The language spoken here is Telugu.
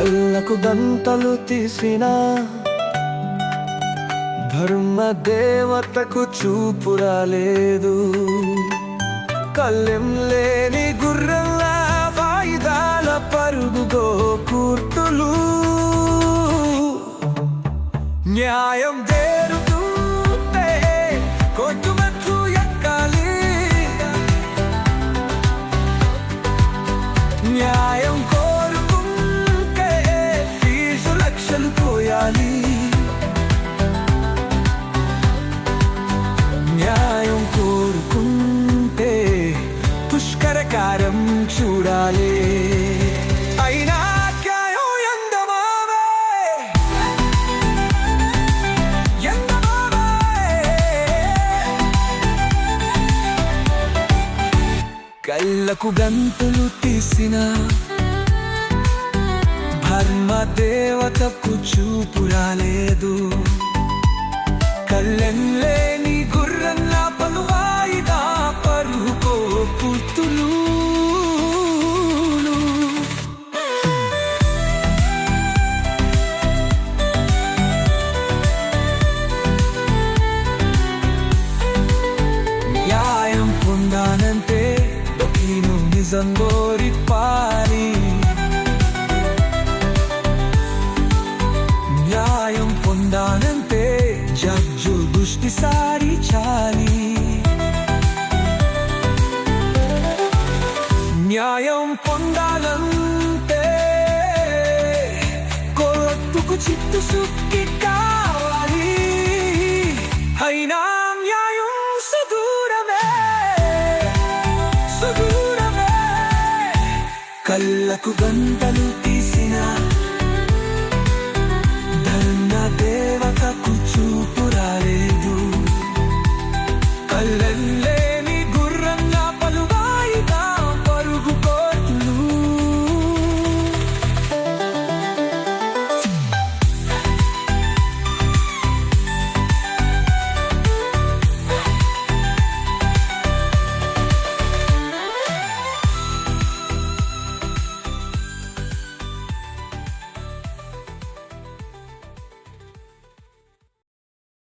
కళ్ళకు గంతలు తీసిన ధర్మ దేవతకు చూపు రాలేదు. కళ్ళెం లేని గుర్రంలా వాయిదాల పరుగుగో కూర్తులు న్యాయం దేరుతుంటే కొట్టు ఎక్కాలి. న్యాయం పోయాలి. న్యాయం కోరుకుంటే పుష్కరకారం చూడాలి. అయినా కళ్ళకు గంతులు తీసిన దేవతకు చూపు రాలేదు కళ్ళెంలేని గుర్రంలా పలువాయిదా పరుకో పుత్తులు న్యాయం పొందానంటే నేను పొందానంటే జడ్జు దృష్టి సారించాలి న్యాయం పొందాలంతే కొట్టుకు చిత్తు సుక్కి కావాలి అయినా న్యాయం సుదూరమే సుదూరమే కళ్ళకు గంటలు